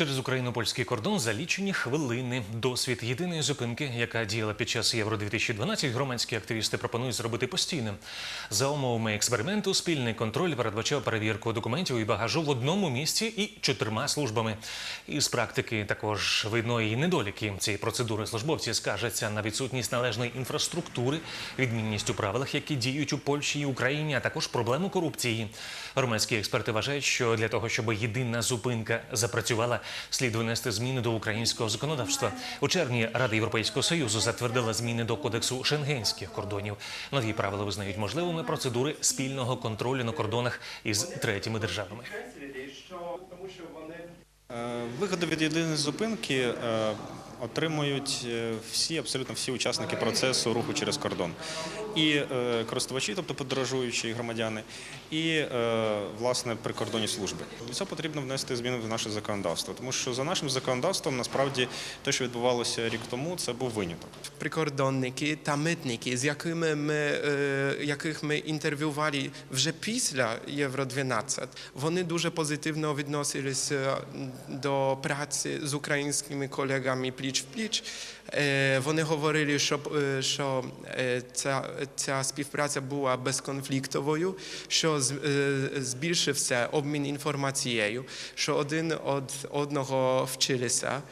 Через україно-польський кордон за лічені хвилини. Досвід єдиної зупинки, яка діяла під час Євро 2012 громадські активісти пропонують зробити постійним. За умовами експерименту, спільний контроль передбачав перевірку документів і багажу в одному місці і чотирма службами. Із практики також видно і недоліки цієї процедури. Службовці скаржаться на відсутність належної інфраструктури, відмінність у правилах, які діють у Польщі і Україні, а також проблему корупції. Громадські експерти вважають, що для того, щоб єдина зупинка запрацювала, слід внести зміни до українського законодавства. У червні Рада Європейського союзу затвердила зміни до кодексу шенгенських кордонів. Нові правила визнають можливими процедури спільного контролю на кордонах із третіми державами. Вигоду від єдиної зупинки е, отримують е, всі, абсолютно всі учасники процесу руху через кордон. І е, користувачі, тобто подорожуючі громадяни, і е, власне прикордонні служби. Для цього потрібно внести зміни в наше законодавство, тому що за нашим законодавством насправді те, що відбувалося рік тому, це був виняток. прикордонники та митники, з якими ми, е, яких ми інтерв'ювали вже після Євро 12, вони дуже позитивно відносилися до праці з українськими колегами пліч в пліч. Вони говорили, що, що ця, ця співпраця була безконфліктовою, що е, збільшився обмін інформацією, що один од одного вчилися.